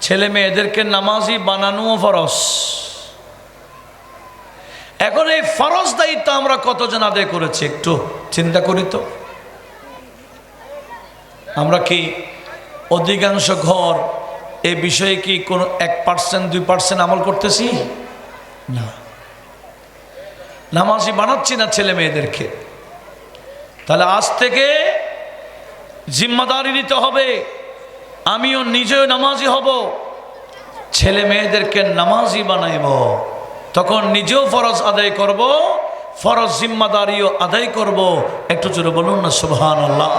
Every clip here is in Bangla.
ছেলে মেয়েদেরকে নামাজি বানানোও ফরস এখন এই ফরজ দায়িত্ব আমরা কতজন আদায় করেছি একটু চিন্তা করি তো। আমরা কি অধিকাংশ ঘর এ বিষয়ে কি কোনো এক পার্সেন্ট, দুই পার্সেন্ট আমল করতেছি? না। নামাজি বানাচ্ছি না ছেলে মেয়েদেরকে। তাহলে আজ থেকে জিম্মাদারি নিতে হবে। আমিও নিজেও নামাজি হব। ছেলে মেয়েদেরকে নামাজি বানাইব। তখন নিজেও ফরজ আদায় করব, ফরজ জিম্মাদারিও আদায় করব। একটু জোরে বলুন না সুবহান আল্লাহ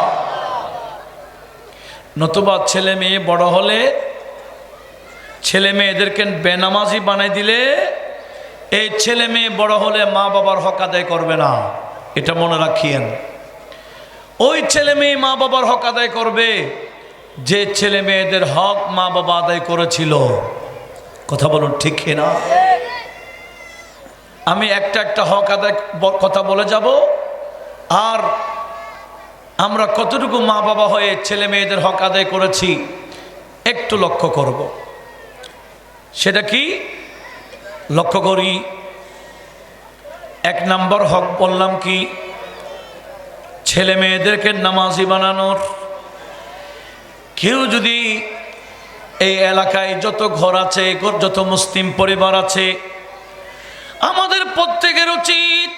নতুবা ছেলে মেয়ে বড় হলে ছেলে মেয়েদেরকে বেনামাজি বানাই দিলে, এই ছেলে মেয়ে বড় হলে মা বাবার হক আদায় করবে না। এটা মনে রাখিয়েন। ওই ছেলে মেয়ে মা বাবার হক আদায় করবে। যে ছেলে মেয়েদের হক মা বাবা আদায় করেছিল। কথা বলুন, ঠিক না? আমি একটা একটা হক আদায় কথা বলে যাব, আর আমরা কতটুকু মা বাবা হয়ে ছেলে মেয়েদের হক আদায় করেছি একটু লক্ষ্য করব। সেটা কি? লক্ষ্য করি। এক নম্বর হক বললাম কি? ছেলে মেয়েদেরকে নামাজি বানানোর কেউ যদি এই এলাকায় যত ঘর আছে যত মুসলিম পরিবার আছে, আমাদের প্রত্যেকের উচিত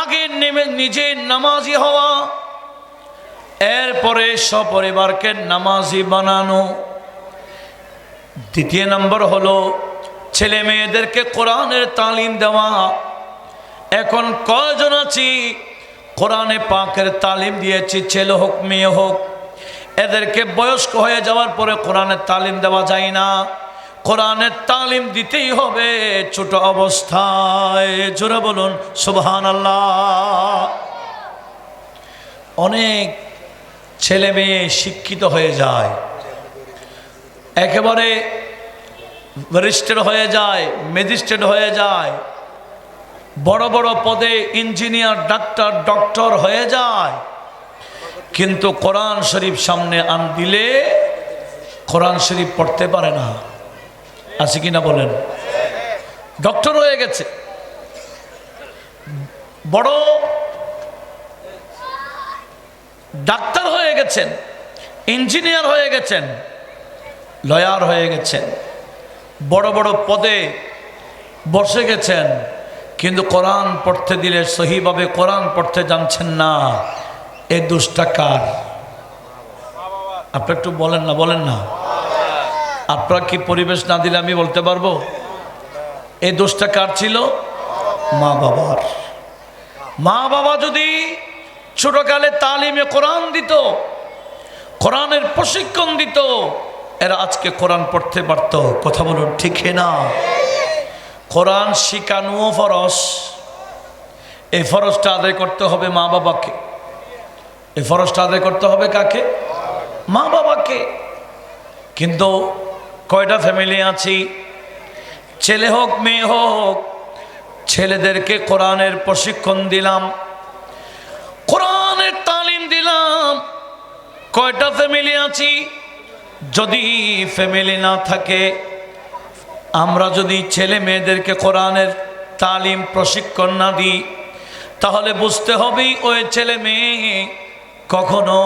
আগে নেমে নিজে নামাজি হওয়া, এরপরে সপরিবারকে নামাজি বানানো। দ্বিতীয় নম্বর হলো ছেলে মেয়েদেরকে কোরআনের তালিম দেওয়া। এখন কয়জন আছি? কোরআনে পাকের তালিম দিয়েছি, ছেলে হোক, মেয়ে হোক। এদেরকে বয়স্ক হয়ে যাওয়ার পরে কোরআনের তালিম দেওয়া যায় না। কোরআনের তালিম দিতেই হবে ছোট অবস্থায়। জোরে বলুন সুবহান আল্লাহ অনেক ছেলে মেয়ে শিক্ষিত হয়ে যায়। একেবারে ব্যারিস্টার হয়ে যায়, ম্যাজিস্ট্রেট হয়ে যায়, বড় বড় পদে ইঞ্জিনিয়ার, ডাক্তার, ডক্টর হয়ে যায়। কিন্তু কোরআন শরীফ সামনে আন দিলে কোরআন শরীফ পড়তে পারে না। আছে কি না বলেন? ডক্টর হয়ে গেছে। বড় ডাক্তার হয়ে গেছেন, ইঞ্জিনিয়ার হয়ে গেছেন, লয়ার হয়ে গেছেন, বড় বড় পদে বসে গেছেন, কিন্তু কোরআন পড়তে দিলে সহিভাবে কোরআন পড়তে জানছেন না। এ দুষ্টা কার? আপনি একটু বলেন না বলেন না। আপনার কি পরিবেশ না দিলে আমি বলতে পারব? এই দোষটা কার ছিল? মা বাবার। মা বাবা যদি ছোটকালে তালিমে কোরআন দিত, কোরআনের প্রশিক্ষণ দিত, এরা আজকে কোরআন পড়তে পারতো। কথা বলুন, ঠিক না? কোরআন শিখানুও ফরস এই ফরজটা আদায় করতে হবে মা বাবাকে। এই ফরজটা আদায় করতে হবে কাকে? মা বাবাকে। কিন্তু কয়টা ফ্যামিলি আছি? ছেলে হোক, মেয়ে হোক, ছেলেদেরকে কোরআনের প্রশিক্ষণ দিলাম, কোরআনের তালিম দিলাম। কয়টা ফ্যামিলি আছি? যদি ফ্যামিলি না থাকে, আমরা যদি ছেলে মেয়েদেরকে কোরআনের তালিম প্রশিক্ষণ না দিই, তাহলে বুঝতে হবে ওই ছেলে মেয়ে কখনো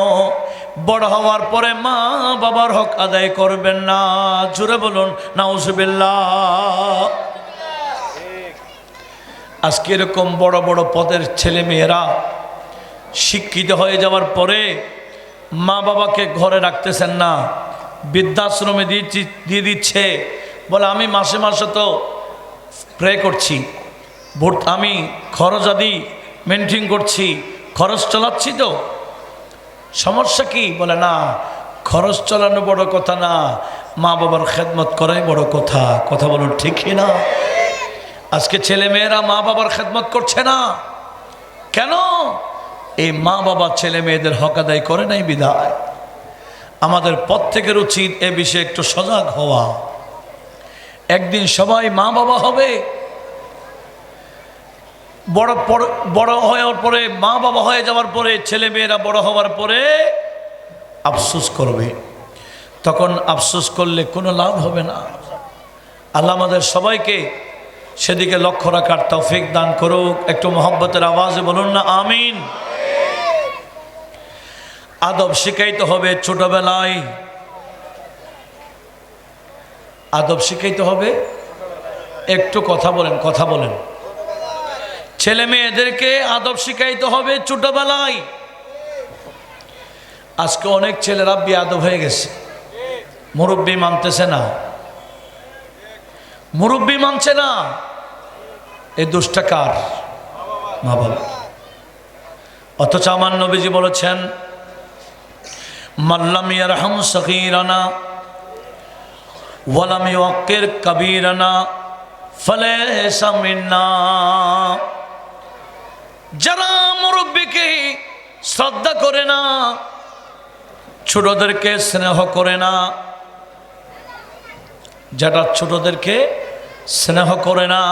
বড় হওয়ার পরে মা বাবার হক আদায় করবেন না। জুড়ে বলুন, নাউজুবিল্লাহ। আজকে এরকম বড় বড় পদের ছেলে মেয়েরা শিক্ষিত হয়ে যাওয়ার পরে মা বাবাকে ঘরে রাখতেছেন না। বৃদ্ধাশ্রমে দিয়েছি, দিয়ে দিচ্ছে। বলে, আমি মাসে মাসে তো প্রে করছি। ভোট, আমি খরচ আদি মেনটেন করছি। খরচ চালাচ্ছি তো। সমস্যা কি? বলে, না, খরচ চালানো বড় কথা না, মা বাবার খেদমত করাই বড় কথা। কথা বলুন ঠিকই না আজকে ছেলে মেয়েরা মা বাবার খেদমত করছে না। কেন? এই মা বাবা ছেলে মেয়েদের হক আদায় করে নাই বিদায়। আমাদের প্রত্যেকের উচিত এ বিষয়ে একটু সজাগ হওয়া। একদিন সবাই মা বাবা হবে। বড় বড় হওয়ার পরে, মা বাবা হয়ে যাওয়ার পরে, ছেলে মেয়েরা বড় হওয়ার পরে আফসোস করবে। তখন আফসোস করলে কোনো লাভ হবে না। আল্লাহ আমাদের সবাইকে সেদিকে লক্ষ্য রাখার তৌফিক দান করুক। একটু মোহব্বতের আওয়াজে বলুন না, আমিন। আদব শিখাইতে হবে ছোটবেলায়। আদব শিখাইতে হবে। একটু কথা বলেন কথা বলেন। ছেলে মেয়েদেরকে আদব শিখাইতে হবে ছোটবেলায়। আজকে অনেক ছেলেরা বিয়াদব হয়ে গেছে। মুরব্বী মানতেছে না। মুরব্বী মানছে না। এই দুষ্টা কার? মা বাবা অথচ আমার নবীজি বলেছেন মাল্লাম ইয়ারহাম সগীরানা ওয়ালাম ইউক্কির কবীরানা ফালাইসা মিন্না। যারা মুরব্বীকে শ্রদ্ধা করে না, ছোটদেরকে স্নেহ করে না, যারা ছোটদেরকে স্নেহ করে না,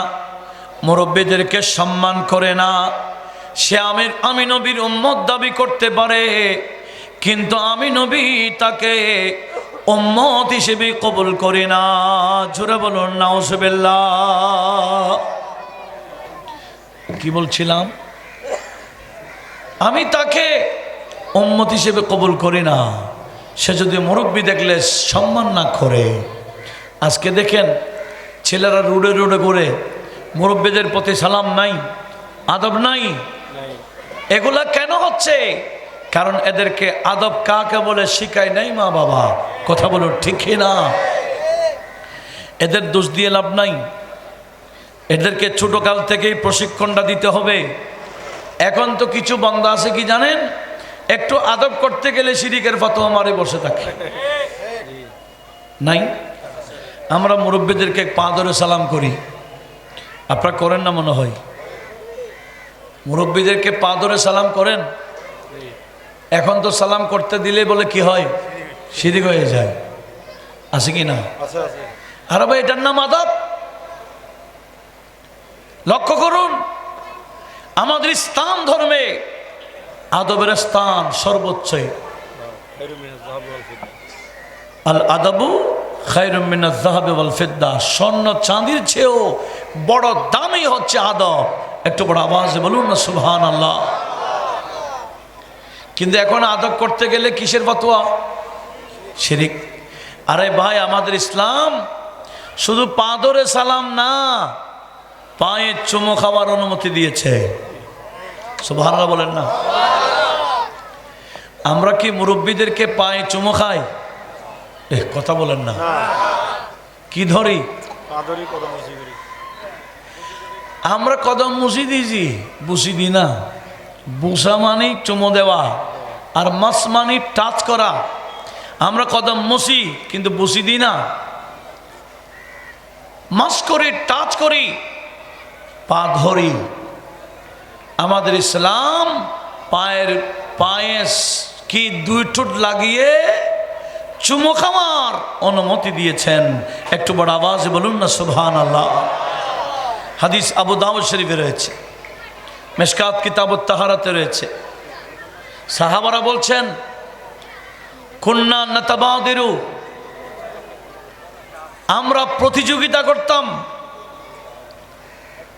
মুরব্বীদেরকে সম্মান করে না, সে আমির আমি নবীর উম্মত দাবি করতে পারে, কিন্তু আমি নবী তাকে উম্মত হিসেবে কবুল করি না। জোরে বলুন নাউসুবিল্লাহ কি বলছিলাম? আমি তাকে উম্মত হিসেবে কবুল করি না। সে যদি মুরব্বী দেখলে সম্মান না করে। আজকে দেখেন, ছেলেরা রুডে রুডে করে, মুরব্বীদের প্রতি সালাম নাই, আদব নাই। এগুলা কেন হচ্ছে? কারণ এদেরকে আদব কাকে বলে শিখায় নাই মা বাবা। কথা বলো ঠিক না? এদের দোষ দিয়ে লাভ নাই। এদেরকে ছোটকাল থেকেই প্রশিক্ষণটা দিতে হবে। এখন তো কিছু বন্ধ আছে কি জানেন? একটু আদব করতে গেলে শিরিকের ফতোয়া মারে বসে থাকে। নাই? আমরা মুরব্বীদেরকে পা ধরে সালাম করি। আপনারা করেন না মনে হয়? মুরব্বীদেরকে পা ধরে সালাম করেন? এখন তো সালাম করতে দিলে বলে কি হয়? শিরিক হয়ে যায়। আছে কি না? আর ভাই এটার নাম আদব? লক্ষ্য করুন। আমাদের স্থান ধর্মে, আদবের স্থান সর্বোচ্চ। আল আদাবু খাইরুমিনা জাহাবে ফিদ্দা। স্বর্ণ চাঁদির চেয়েও বড় দামই হচ্ছে আদব। একটু বড় আওয়াজে বলুন না সুবহান আল্লাহ কিন্তু এখন আদব করতে গেলে কিসের ফতোয়া? শিরিক। আরে ভাই, আমাদের ইসলাম শুধু পা সালাম না পায়ে চুমো খাওয়ার অনুমতি দিয়েছে। সুবহানাল্লাহ বলেন না। আমরা কি মুরব্বীদেরকে পায়ে চুমো খাই? এ কথা বলেন না। কি ধরি? কদম মুসি আমরা কদম মুছি দিয়েছি বুঝি দি না। বুসা মানে চুমো দেওয়া আর মাস মানে টাচ করা। আমরা কদম মুছি কিন্তু বুসি দিই না। মাস করি টাচ করি পা ধরি আমাদের ইসলাম পায়ের পায়ে কি দুই ঠোঁট লাগিয়ে চুমু খাওয়ার অনুমতি দিয়েছেন? একটু বড় আওয়াজে বলুন না সুবহান আল্লাহ হাদিস আবু দাউদ শরীফে রয়েছে। মেশকাত কিতাবত তাহারাতে রয়েছে। সাহাবারা বলছেন, কুন্না নাতাবাদিরু, আমরা প্রতিযোগিতা করতাম।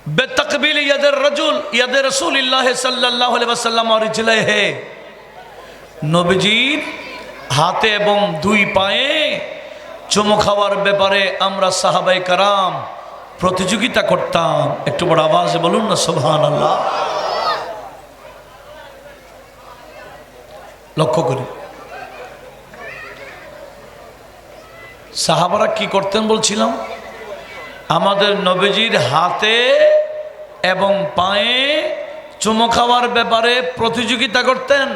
বেতকবিল ইয়াদের রজুল, ইয়াদের রসুলিল্লাহ সাল্লাহ সাল্লাম হে। নবীজির হাতে এবং দুই পায়ে চুমু খাওয়ার ব্যাপারে আমরা সাহাবাই কারাম প্রতিযোগিতা করতাম। একটু বড় আওয়াজে বলুন না সোভান আল্লাহ লক্ষ্য করি। সাহাবারা কি করতেন বলছিলাম? আমাদের নবীজির হাতে এবং পায়ে চুমো খাওয়ার ব্যাপারে প্রতিযোগিতা করতেন।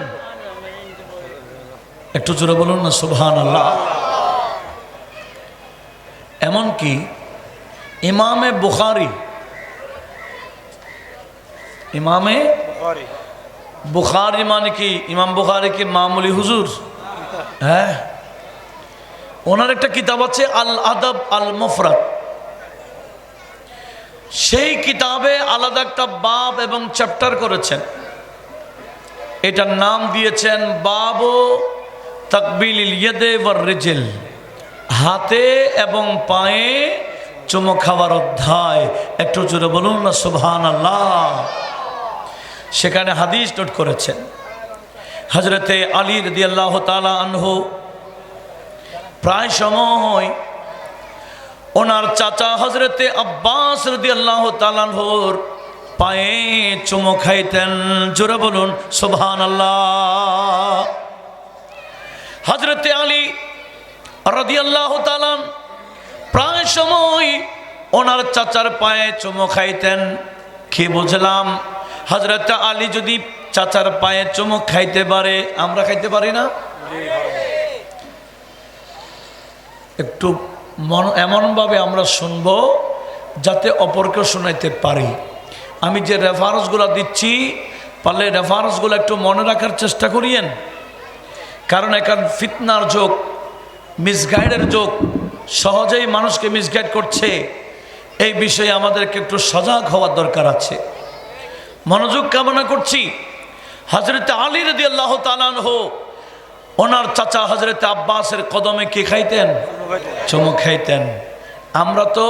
একটু জোরে বলুন না সুবহান আল্লাহ এমনকি ইমামে বুখারি ইমামে বুখারি। বুখারি মানে কি? ইমাম বুখারি কি মামুলি হুজুর? হ্যাঁ। ওনার একটা কিতাব আছে আল আদব আল মুফরাদ সেই কিতাবে আলাদা একটা বাব এবং চ্যাপ্টার করেছেন। এটার নাম দিয়েছেন বাবু তকবিল ইয়েদে হাতে এবং পায়ে চুমো খাওয়ার অধ্যায়। একটু জোরে বলুন না সুবহান আল্লাহ সেখানে হাদিস নোট করেছেন। হজরতে আলী রদি আল্লাহ তালা আনহু। প্রায় সময় ওনার চাচা হজরতে আব্বাস রদি আল্লাহ তালানহর পায়ে চুমো খাইতেন। জোরে বলুন সুবহান আল্লাহ হজরতে আলী রদি আল্লাহ তালান প্রায় সময় ওনার চাচার পায়ে চুমো খাইতেন। খেয়ে বুঝলাম? হজরত আলী যদি চাচার পায়ে চুমুক খাইতে পারে, আমরা খাইতে পারি না? একটু মন, এমনভাবে আমরা শুনব যাতে অপরকে শোনাইতে পারি। আমি যে রেফারেন্সগুলো দিচ্ছি, পারলে রেফারেন্সগুলো একটু মনে রাখার চেষ্টা করিয়েন। কারণ এখন ফিতনার যোগ মিসগাইডের যোগ, সহজেই মানুষকে মিসগাইড করছে। এই বিষয়ে আমাদেরকে একটু সজাগ হওয়ার দরকার আছে। মনোযোগ কামনা করছি। হজরত আলী রদি আল্লাহ তালান হো ওনার চাচা হজরত আব্বাসের কদমে কে খাইতেন? চুমু খাইতেন। আমরা তো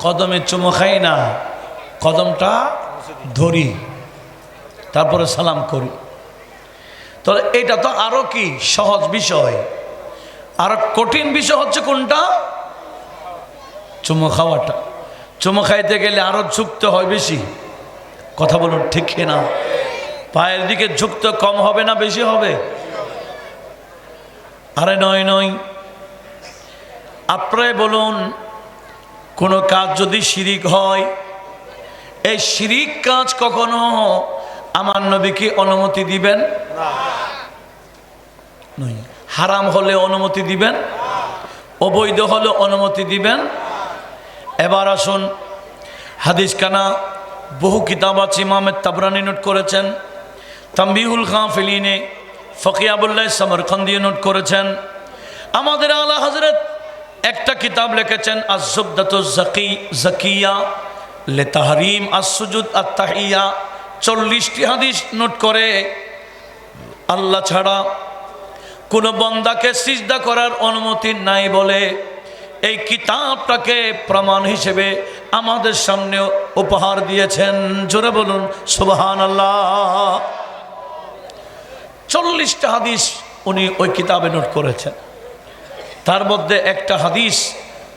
কদমে চুমু খাই না, কদমটা ধরি, তারপরে সালাম করি। তাহলে এটা তো আরও কি সহজ বিষয়। আর কঠিন বিষয় হচ্ছে কোনটা? চুমো খাওয়াটা। চুমো খাইতে গেলে আরও ঝুঁকতে হয় বেশি। কথা বলুন, ঠিক না পায়ের দিকে ঝুঁকতে কম হবে না, বেশি হবে? আরে নয় নয়। আপনারাই বলুন কোনো কাজ যদি শিরিক হয় এই শিরিক কাজ কখনো আমার নবীকে অনুমতি দিবেন? হারাম হলে অনুমতি দিবেন? অবৈধ হলে অনুমতি দিবেন? এবার আসুন হাদিস কানা বহু কিতাব আছে ইমামের তাবরানি নোট করেছেন তাম্বিহুল খাঁ ফিলিনে ফকিয়াবুল্লাহ সমরখন্দি নোট করেছেন। আমাদের আলা হজরত একটা কিতাব লিখেছেন আজুবদাত জাকি, জাকিয়া, লে আত্মাহিয়া চল্লিশটি হাদিস নোট করে, আল্লাহ ছাড়া কোনো বন্দাকে সিজদা করার অনুমতি নাই বলে এই কিতাবটাকে প্রমাণ হিসেবে আমাদের সামনে উপহার দিয়েছেন। জোরে বলুন সুবহান আল্লাহ চল্লিশটা হাদিস উনি ওই কিতাবে নোট করেছেন। তার মধ্যে একটা হাদিস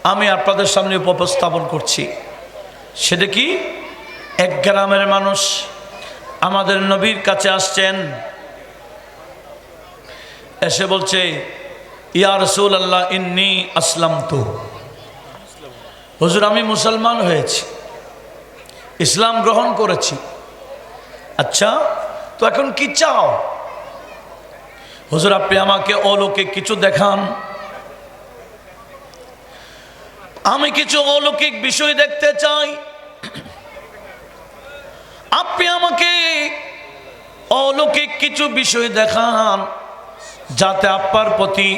আমি আপনাদের সামনে উপস্থাপন করছি। সেটা কি? এক গ্রামের মানুষ আমাদের নবীর কাছে আসছেন। এসে বলছে, ইয়া রসুল আল্লাহ ইন্নি আসলাম তো হুজুর, আমি মুসলমান হয়েছি। ইসলাম গ্রহণ করেছি। আচ্ছা তো এখন কি চাও? হুজুর, আপনি আমাকে অলৌকিক কিছু দেখান। আমি কিছু অলৌকিক বিষয় দেখতে চাই। আপনি আমাকে অলৌকিক কিছু বিষয় দেখান, যাতে আপ্পার প্রতি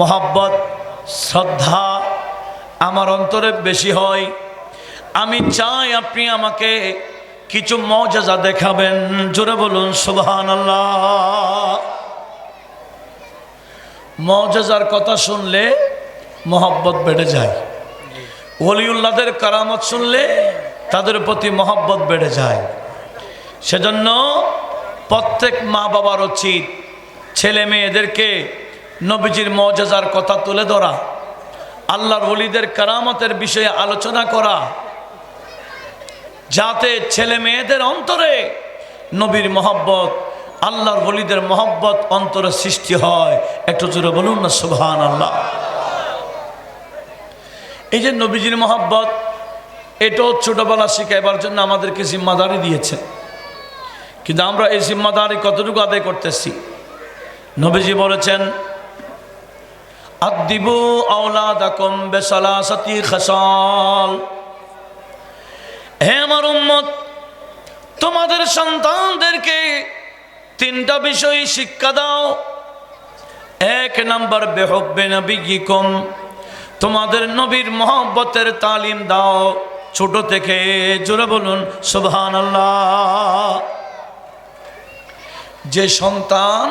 মহাব্বত, শ্রদ্ধা আমার অন্তরে বেশি হয়। আমি চাই আপনি আমাকে কিছু মজাজা দেখাবেন। জোরে বলুন সুবহান আল্লাহ মজাজার কথা শুনলে মহব্বত বেড়ে যায়। ওলিউল্লাদের কারামত শুনলে তাদের প্রতি মহব্বত বেড়ে যায়। সেজন্য প্রত্যেক মা বাবার উচিত ছেলে মেয়েদেরকে নবীজির মজাজার কথা তুলে ধরা, আল্লাহর ওলিদের কারামতের বিষয়ে আলোচনা করা, যাতে ছেলে মেয়েদের অন্তরে নবীর মহব্বত, আল্লাহর ওলিদের মহব্বত অন্তরে সৃষ্টি হয়। একটু জোরে বলুন না সুবহান আল্লাহ এই যে নবীজির মহব্বত, এটাও ছোটবেলা শিখাইবার জন্য আমাদেরকে জিম্মাদারি দিয়েছে কিন্তু আমরা এই জিম্মাদারি কতটুকু আদায় করতেছি? নবীজি বলেছেন আদিবু আওলাদাকুম বিসালাসাতি খাসাল। হে আমার উম্মত, তোমাদের সন্তানদেরকে তিনটা বিষয় শিক্ষা দাও। এক নাম্বার, বেহব্বে নবীকুম তোমাদের নবীর মহব্বতের তালিম দাও। ছোট থেকে জোরে বলুন সুবহান যে সন্তান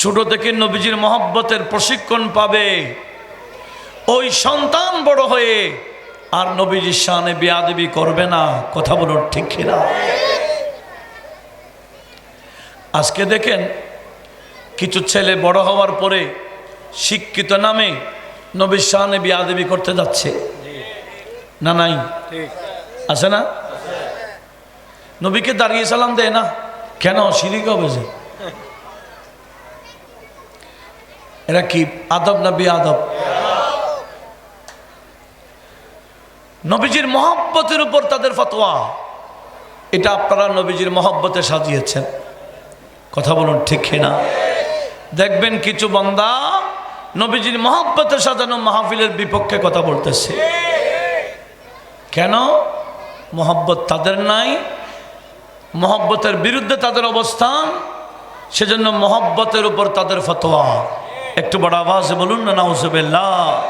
ছোট থেকে নবীজির মহব্বতের প্রশিক্ষণ পাবে, ওই সন্তান বড় হয়ে আর নবীজির শানে বিয়াদেবি করবে না। কথা বলুন ঠিক কিনা? আজকে দেখেন, কিছু ছেলে বড় হওয়ার পরে শিক্ষিত নামে নবীর শানে বিয়াদেবি করতে যাচ্ছে। না নাই? আছে না? নবীকে দাঁড়িয়ে সালাম দেয় না? কেন? শিরিক হবে যে? এরা কি? আদব না আদব নবীজির মহব্বতের উপর তাদের ফতোয়া। এটা আপনারা নবীজির মহব্বতে সাজিয়েছেন। কথা বলুন, ঠিক না দেখবেন কিছু বান্দা নবীজির মহাব্বতে সাজানো মাহফিলের বিপক্ষে কথা বলতেছে। কেন? মহব্বত তাদের নাই। মহব্বতের বিরুদ্ধে তাদের অবস্থান, সেজন্য মহব্বতের উপর তাদের ফতোয়া। একটু বড় আওয়াজে বলুন না, নাউজুবিল্লাহ।